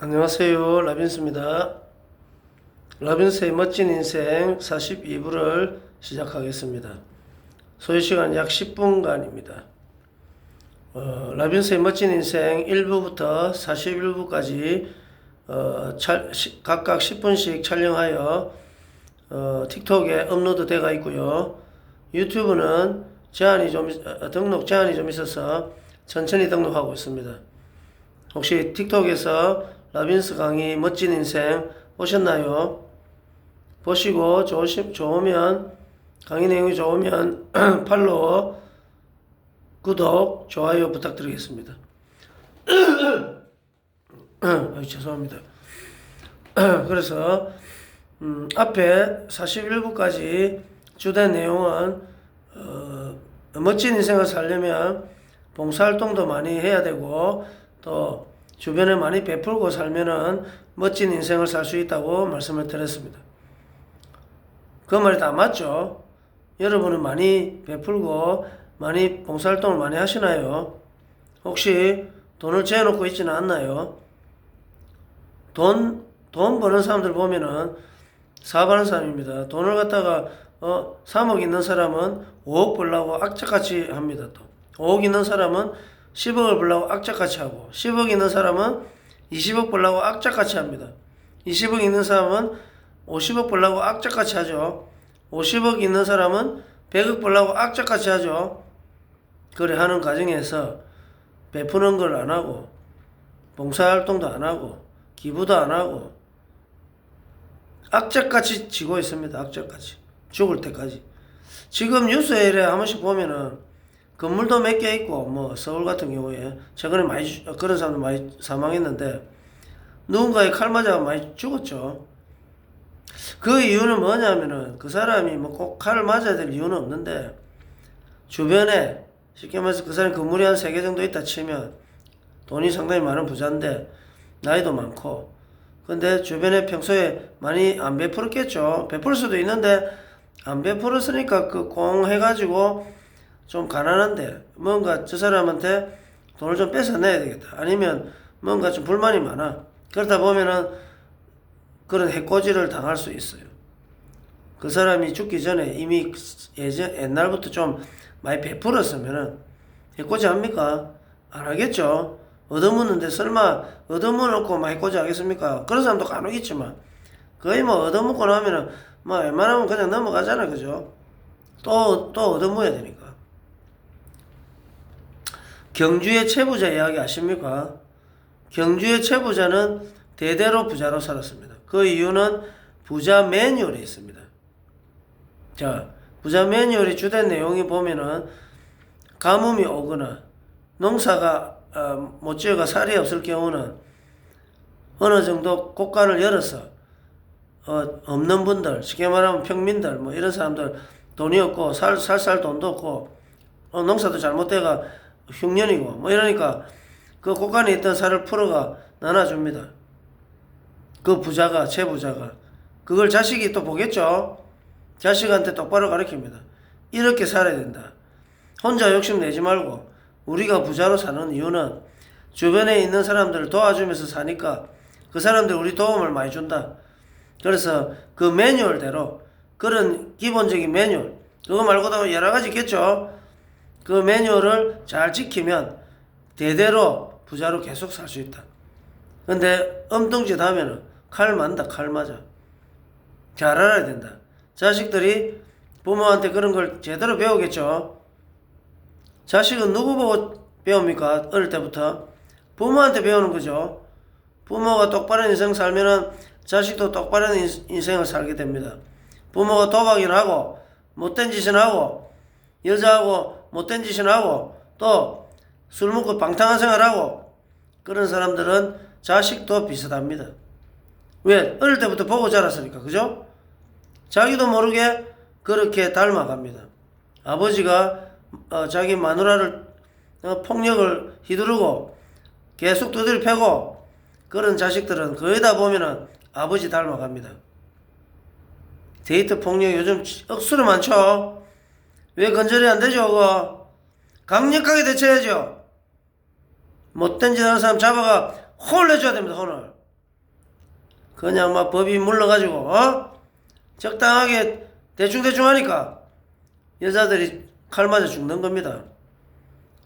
안녕하세요. 라빈스입니다. 라빈스의 멋진 인생 42부를 시작하겠습니다. 소요 시간 약 10분간입니다. 어, 라빈스의 멋진 인생 1부부터 41부까지 어, 차- 시- 각각 10분씩 촬영하여 어, 틱톡에 업로드 되어 있고요. 유튜브는 제한이 좀 있- 어, 등록 제한이 좀 있어서 천천히 등록하고 있습니다. 혹시 틱톡에서 라빈스 강의 멋진 인생 보셨나요? 보시고 좋으시, 좋으면 강의 내용이 좋으면 팔로우, 구독, 좋아요 부탁드리겠습니다. 아유, 죄송합니다. 그래서 음, 앞에 41부까지 주된 내용은 어, 멋진 인생을 살려면 봉사활동도 많이 해야 되고 또 주변에 많이 베풀고 살면은 멋진 인생을 살 수 있다고 말씀을 드렸습니다. 그 말이 다 맞죠? 여러분은 많이 베풀고 많이 봉사활동을 많이 하시나요? 혹시 돈을 재놓고 있지는 않나요? 돈, 돈 버는 사람들 보면은 사업하는 사람입니다. 돈을 갖다가 어, 3억 있는 사람은 5억 벌라고 악착같이 합니다. 또 5억 있는 사람은 10억을 벌라고 악착같이 하고 10억 있는 사람은 20억 벌라고 악착같이 합니다. 20억 있는 사람은 50억 벌라고 악착같이 하죠. 50억 있는 사람은 100억 벌라고 악착같이 하죠. 그래 하는 과정에서 베푸는 걸 안 하고 봉사활동도 안 하고 기부도 안 하고 악착같이 지고 있습니다. 악착같이 죽을 때까지. 지금 뉴스에 이래 한 번씩 보면은 건물도 몇 개 있고 뭐 서울 같은 경우에 최근에 많이 죽- 그런 사람들 많이 사망했는데 누군가의 칼 맞아 많이 죽었죠. 그 이유는 뭐냐면은 그 사람이 뭐 꼭 칼을 맞아야 될 이유는 없는데 주변에 쉽게 말해서 그 사람이 건물이 한 세 개 정도 있다 치면 돈이 상당히 많은 부자인데 나이도 많고 근데 주변에 평소에 많이 안 베풀었겠죠. 베풀 수도 있는데 안 베풀었으니까 그 공 해가지고 좀 가난한데 뭔가 저 사람한테 돈을 좀 뺏어내야 되겠다. 아니면 뭔가 좀 불만이 많아. 그러다 보면은 그런 해코지를 당할 수 있어요. 그 사람이 죽기 전에 이미 예전 옛날부터 좀 많이 베풀었으면은 해코지 합니까? 안 하겠죠. 얻어먹는데 설마 얻어먹어놓고 막 해코지 하겠습니까? 그런 사람도 간혹 있지만 거의 뭐 얻어먹고 나면은 뭐 웬만하면 그냥 넘어가잖아, 그죠? 또, 또 얻어먹어야 되니까. 경주의 최부자 이야기 아십니까? 경주의 최부자는 대대로 부자로 살았습니다. 그 이유는 부자 매뉴얼에 있습니다. 자, 부자 매뉴얼의 주된 내용이 보면은 가뭄이 오거나 농사가 어, 못 지어가 살이 없을 경우는 어느 정도 곳간을 열어서 어, 없는 분들, 쉽게 말하면 평민들, 뭐 이런 사람들 돈이 없고 살, 살살 돈도 없고 어, 농사도 잘못돼가 흉년이고 뭐 이러니까 그 곳간에 있던 살을 풀어가 나눠줍니다. 그 부자가 최부자가 그걸 자식이 또 보겠죠. 자식한테 똑바로 가르칩니다. 이렇게 살아야 된다. 혼자 욕심 내지 말고 우리가 부자로 사는 이유는 주변에 있는 사람들을 도와주면서 사니까 그 사람들 우리 도움을 많이 준다. 그래서 그 매뉴얼대로 그런 기본적인 매뉴얼 그거 말고도 여러 가지 있겠죠. 그 매뉴얼을 잘 지키면 대대로 부자로 계속 살 수 있다. 근데 엉뚱짓 하면은 칼 맞다 칼 맞아. 잘 알아야 된다. 자식들이 부모한테 그런 걸 제대로 배우겠죠. 자식은 누구 보고 배웁니까? 어릴 때부터 부모한테 배우는 거죠. 부모가 똑바른 인생 살면은 자식도 똑바른 인- 인생을 살게 됩니다. 부모가 도박이나 하고 못된 짓을 하고 여자하고 못된 짓을 하고 또 술 먹고 방탕한 생활하고 그런 사람들은 자식도 비슷합니다. 왜? 어릴 때부터 보고 자랐으니까 그죠? 자기도 모르게 그렇게 닮아갑니다. 아버지가 어, 자기 마누라를 어, 폭력을 휘두르고 계속 두드려 패고 그런 자식들은 거의 다 보면은 아버지 닮아갑니다. 데이트 폭력 요즘 억수로 많죠? 왜 건절이 안 되죠, 그거? 강력하게 대처해야죠. 못된 짓 하는 사람 잡아가 혼을 내줘야 됩니다, 혼을. 그냥 막 법이 물러가지고 어 적당하게 대충 대충 하니까 여자들이 칼 맞아 죽는 겁니다.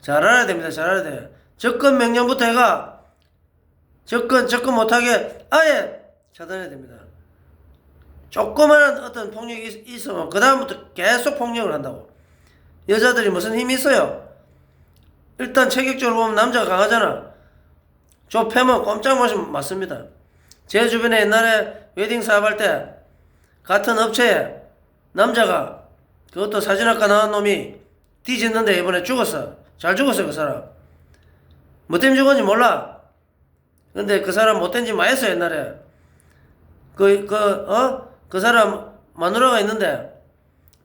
잘 알아야 됩니다. 잘 알아야 돼. 접근 명령부터 해가 접근 접근 못하게 아예 차단해야 됩니다. 조그마한 어떤 폭력이 있- 있으면 그 다음부터 계속 폭력을 한다고. 여자들이 무슨 힘이 있어요? 일단 체격적으로 보면 남자가 강하잖아. 저 패면 꼼짝 못이 맞습니다. 제 주변에 옛날에 웨딩 사업할 때 같은 업체에 남자가 그것도 사진학과 나온 놈이 뒤졌는데 이번에 죽었어. 잘 죽었어 그 사람. 뭐 때문에 죽었는지 몰라. 근데 그 사람 못된 짓 많이 했어 옛날에. 그, 그, 어? 그 사람 마누라가 있는데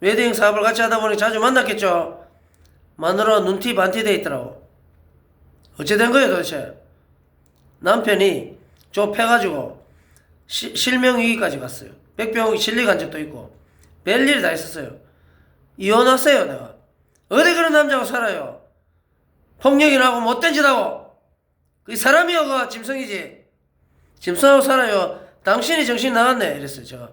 웨딩 사업을 같이 하다 보니 자주 만났겠죠. 마누라 눈티 반티 돼 있더라고. 어째 된 거예요 도대체? 남편이 좁혀가지고 시- 실명 위기까지 갔어요. 백병 실리 간 적도 있고 별일이 다 있었어요. 이혼하세요 내가. 어디 그런 남자가 살아요? 폭력이 나고 못된 짓 하고 그 사람이요 그 짐승이지. 짐승하고 살아요. 당신이 정신 나갔네 이랬어요 제가.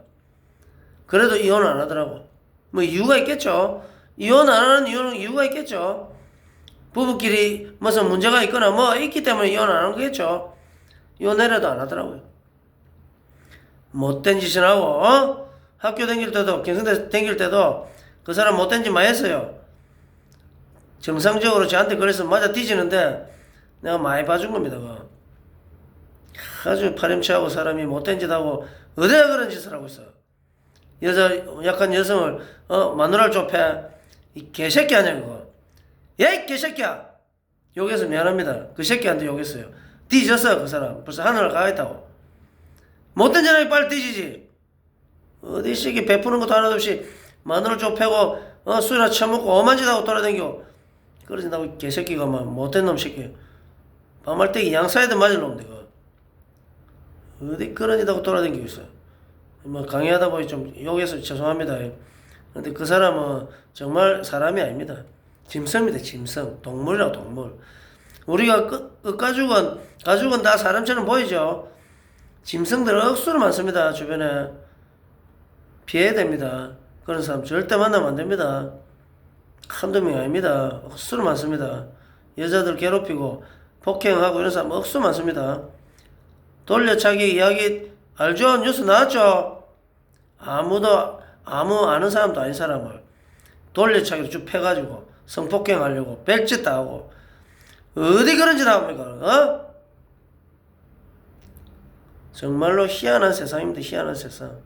그래도 이혼 안 하더라고. 뭐 이유가 있겠죠. 이혼 안 하는 이유는 이유가 있겠죠. 부부끼리 무슨 문제가 있거나 뭐 있기 때문에 이혼 안 하는 거겠죠. 이혼해라도 안 하더라고요. 못된 짓을 하고 어? 학교 다닐 때도 경상대 다닐 때도 그 사람 못된 짓 많이 했어요. 정상적으로 저한테 그래서 맞아 뒤지는데 내가 많이 봐준 겁니다. 그거. 아주 파렴치하고 사람이 못된 짓 하고 어디가 그런 짓을 하고 있어. 여자 약한 여성을 어 마누라를 좁혀 이 개새끼 아니야 그거. 야이 개새끼야. 욕해서 미안합니다. 그 새끼한테 욕했어요. 뒤졌어요 그 사람. 벌써 하늘을 가겠다고. 못된 사람이 빨리 뒤지지. 어디 시기 베푸는 것도 하나도 없이 마누라 좁혀고 어 술이나 처먹고 하고 돌아다니고 그러진다고 이 개새끼가 막 못된 놈 새끼. 밤할 때 양사이드 맞을 놈인데 그거. 어디 그런 짓 하고 돌아다니고 있어. 뭐 강의하다 보니 좀 욕해서 죄송합니다. 근데 그 사람은 정말 사람이 아닙니다. 짐승입니다. 짐승. 동물이라고 동물. 우리가 끝, 끝 가죽은 가죽은 다 사람처럼 보이죠. 짐승들 억수로 많습니다. 주변에 피해야 됩니다. 그런 사람 절대 만나면 안 됩니다. 한두 명이 아닙니다. 억수로 많습니다. 여자들 괴롭히고 폭행하고 이런 사람 억수로 많습니다. 돌려차기 이야기 알죠? 뉴스 나왔죠? 아무도 아무 아는 사람도 아닌 사람을 돌려차기로 쭉 패가지고 성폭행하려고 벨짓 다 하고 어디 그런 짓 합니까? 어? 정말로 희한한 세상입니다. 희한한 세상.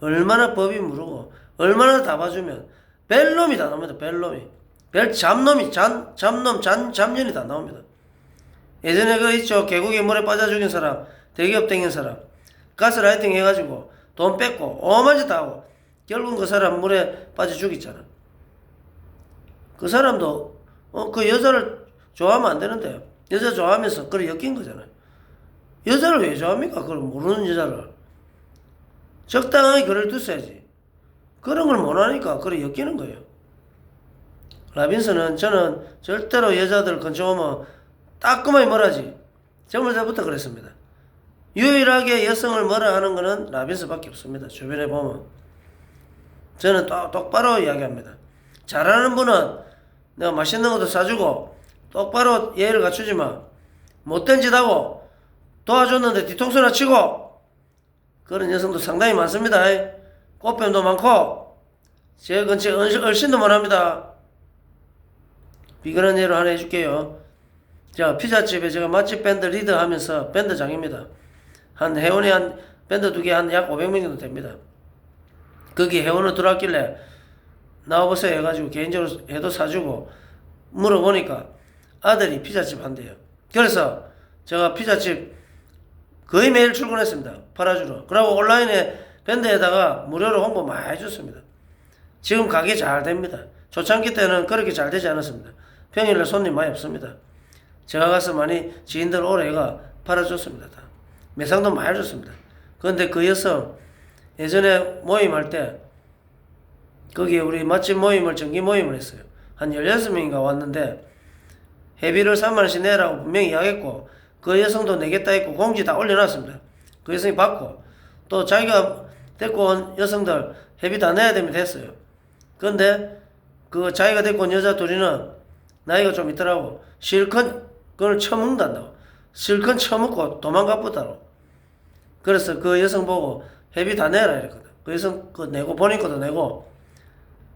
얼마나 법이 무르고 얼마나 다 봐주면 벨놈이 다 나옵니다. 벨놈이 벨 잡놈이 잔 잡놈 잔 잡년이 다 나옵니다. 예전에 그 있죠 계곡에 물에 빠져 죽인 사람 대기업 땡긴 사람 가스라이팅 해가지고 돈 뺏고 어마한 짓다 하고 결국 그 사람 물에 빠져 죽였잖아. 그 사람도 어, 그 여자를 좋아하면 안 되는데 여자 좋아하면서 그래 엮인 거잖아요. 여자를 왜 좋아합니까? 그걸 모르는 여자를 적당하게 그를 두셔야지. 그런 걸 못하니까 그래 엮이는 거예요. 라빈스는 저는 절대로 여자들 근처 오면 따끔하게 뭐라지. 정말 전부터 그랬습니다. 유일하게 여성을 뭐라 하는 거는 라빈스밖에 없습니다. 주변에 보면. 저는 또, 똑바로 이야기합니다. 잘하는 분은 내가 맛있는 것도 사주고 똑바로 예의를 갖추지만 못된 짓 하고 도와줬는데 뒤통수나 치고 그런 여성도 상당히 많습니다. 꽃뱀도 많고 제 근처에 얼씬- 얼씬도 많합니다. 비근한 예로 하나 해줄게요. 자 피자집에 제가 맛집 밴드 리더 하면서 밴드장입니다. 한 회원이 한 밴드 두 개 한 약 500명 정도 됩니다. 거기 회원을 들어왔길래 나와보세요 해가지고 개인적으로 해도 사주고 물어보니까 아들이 피자집 한대요. 그래서 제가 피자집 거의 매일 출근했습니다. 팔아주러. 그리고 온라인에 밴드에다가 무료로 홍보 많이 해줬습니다. 지금 가게 잘 됩니다. 초창기 때는 그렇게 잘 되지 않았습니다. 평일날 손님 많이 없습니다. 제가 가서 많이 지인들 오래가 팔아줬습니다. 다. 매상도 많이 해줬습니다. 그런데 그 여성 예전에 모임할 때 거기에 우리 맛집 모임을 정기 모임을 했어요. 한 16명인가 왔는데 회비를 3만원씩 내라고 분명히 이야기했고 그 여성도 내겠다 했고 공지 다 올려놨습니다. 그 여성이 받고 또 자기가 데리고 온 여성들 회비 다 내야 되면 됐어요. 그런데 그 자기가 데리고 온 여자 둘이는 나이가 좀 있더라고. 실컷 그걸 처먹는다고. 실컷 처먹고 도망가 보다로. 그래서 그 여성 보고 회비 다 내라 이랬거든. 그 여성 그 내고 본인 것도 내고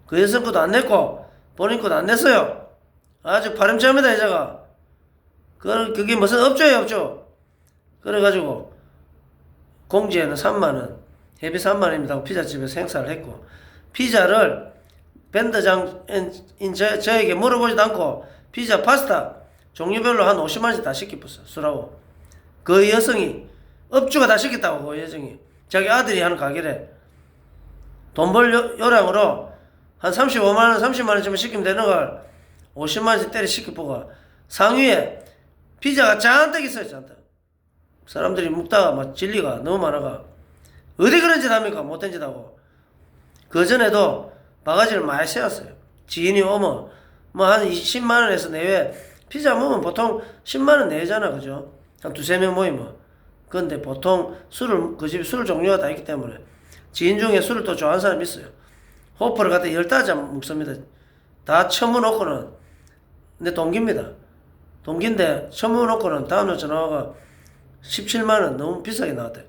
그 여성 것도 안 냈고 본인 것도 안 냈어요. 아주 파렴치합니다 여자가. 그 그게 무슨 업조예요 업조. 그래가지고 공지에는 3만 원, 회비 3만 원입니다. 하고 피자집에서 행사를 했고 피자를 밴드장인 저, 저에게 물어보지도 않고 피자 파스타 종류별로 한 50만 원씩 다 시켰어 술하고. 그 여성이 업주가 다 시켰다고 그 여성이. 자기 아들이 하는 가게래. 돈 벌 요량으로 한 35만 원, 30만 원쯤 시키면 되는 걸 50만 원씩 때려 시켜보고 상위에 피자가 잔뜩 있어요 잔뜩. 사람들이 먹다가 막 진리가 너무 많아가. 어디 그런 짓 합니까? 못된 짓 하고. 그 전에도 바가지를 많이 세웠어요. 지인이 오면 뭐 한 10만 원에서 내외 피자 먹으면 보통 10만 원 내잖아 그죠 한 두세 명 모이면 근데 보통 술을 그 집에 술 종류가 다 있기 때문에 지인 중에 술을 또 좋아하는 사람이 있어요 호프를 갖다 열다섯 잔 먹습니다 다 처먹어놓고는 내 동기입니다 동기인데 처먹어놓고는 다음날 전화가 17만 원 너무 비싸게 나왔대.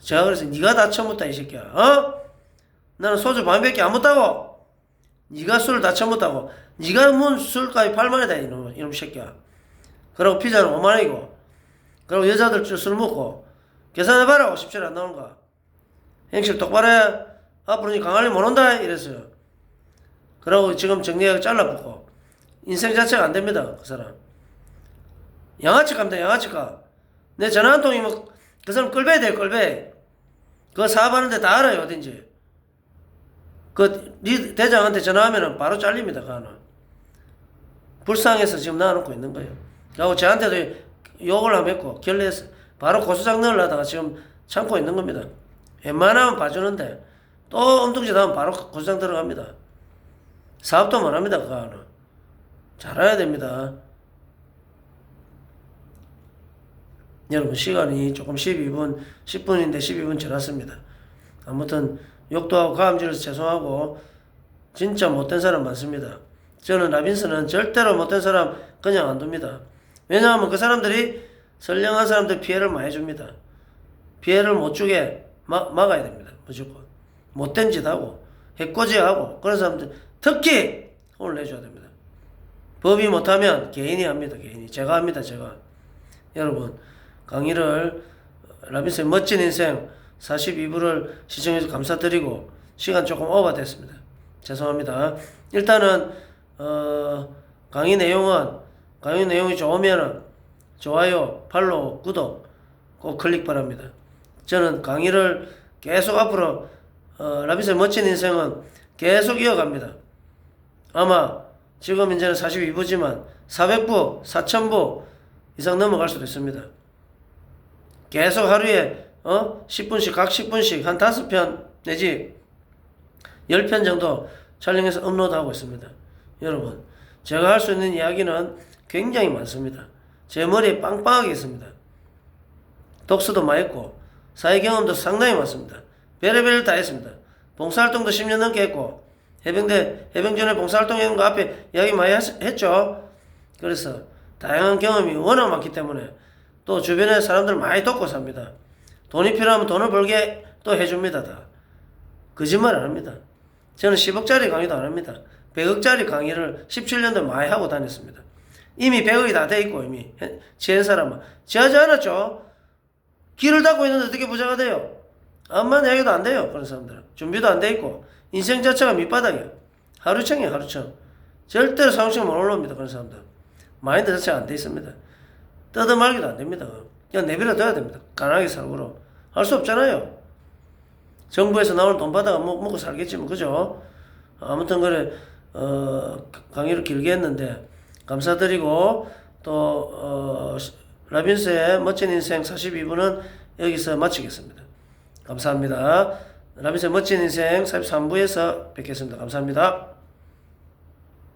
제가 그래서 네가 다 처먹다 이 새끼야. 어? 나는 소주 반밖에 안 먹다고. 네가 술을 다 처먹다고. 네가 뭔 술까지 8만 원이다 이놈 이놈 새끼야. 그리고 피자는 5만 원이고. 그리고 여자들 술 먹고 계산해봐라 57안 나오는 거. 행실 똑바로 해. 앞으로 니 강할리 못 온다 이랬어요. 그러고 지금 정리하고 잘라붙고 인생 자체가 안 됩니다 그 사람. 양아치 갑니다 양아치 가. 내 전화 한 통이면 뭐, 그 사람 끌배야 돼, 끌배. 그거 사업하는데 다 알아요, 어딘지. 그, 니 대장한테 전화하면은 바로 잘립니다, 그 하나. 불쌍해서 지금 놔놓고 있는 거예요. 그리고 저한테도 욕을 하고 했고, 결례해서 바로 고소장 넣으려다가 지금 참고 있는 겁니다. 웬만하면 봐주는데, 또 엉뚱짓 하면 바로 고소장 들어갑니다. 사업도 못 합니다, 그 하나. 잘해야 됩니다. 여러분 시간이 조금 12분 10분인데 12분 지났습니다. 아무튼 욕도 하고 가음질해서 죄송하고 진짜 못된 사람 많습니다. 저는 라빈스는 절대로 못된 사람 그냥 안 둡니다. 왜냐하면 그 사람들이 선량한 사람들 피해를 많이 줍니다. 피해를 못 주게 막, 막아야 됩니다. 무조건. 못된 짓 하고 해코지하고 그런 사람들 특히 혼을 내줘야 됩니다. 법이 못하면 개인이 합니다. 개인이. 제가 합니다. 제가. 여러분 강의를 라빈스의 멋진 인생 42부를 시청해주셔서 감사드리고 시간 조금 오버됐습니다. 죄송합니다. 일단은 어, 강의 내용은 강의 내용이 좋으면은 좋아요, 팔로우, 구독 꼭 클릭 바랍니다. 저는 강의를 계속 앞으로 어, 라빈스의 멋진 인생은 계속 이어갑니다. 아마 지금 이제는 42부지만 400부, 4000부 이상 넘어갈 수도 있습니다. 계속 하루에 어 10분씩 각 10분씩 한 5편 내지 10편 정도 촬영해서 업로드하고 있습니다. 여러분 제가 할 수 있는 이야기는 굉장히 많습니다. 제 머리에 빵빵하게 있습니다. 독서도 많이 했고 사회 경험도 상당히 많습니다. 별의별 다 했습니다. 봉사활동도 10년 넘게 했고 해병대 해병전에 봉사활동 했는 거 앞에 이야기 많이 했죠. 그래서 다양한 경험이 워낙 많기 때문에 또 주변에 사람들 많이 돕고 삽니다. 돈이 필요하면 돈을 벌게 또 해줍니다. 다. 거짓말 안 합니다. 저는 10억짜리 강의도 안 합니다. 100억짜리 강의를 17년도 많이 하고 다녔습니다. 이미 100억이 다 돼 있고 이미 지은 사람은 지하지 않았죠. 길을 닫고 있는데 어떻게 부자가 돼요? 암만 얘기도 안 돼요. 그런 사람들은 준비도 안 돼 있고 인생 자체가 밑바닥이에요. 하루청이에요 하루청. 절대로 상식 못 올라옵니다. 그런 사람들. 마인드 자체가 안 돼 있습니다. 뜯어말기도 안 됩니다. 그냥 내버려 둬야 됩니다. 가난하게 살고로. 할수 없잖아요. 정부에서 나오는 돈 받아가 먹, 먹고 살겠지만, 그죠? 아무튼 그래, 어, 강의를 길게 했는데, 감사드리고, 또, 어, 라빈스의 멋진 인생 42부는 여기서 마치겠습니다. 감사합니다. 라빈스의 멋진 인생 43부에서 뵙겠습니다. 감사합니다.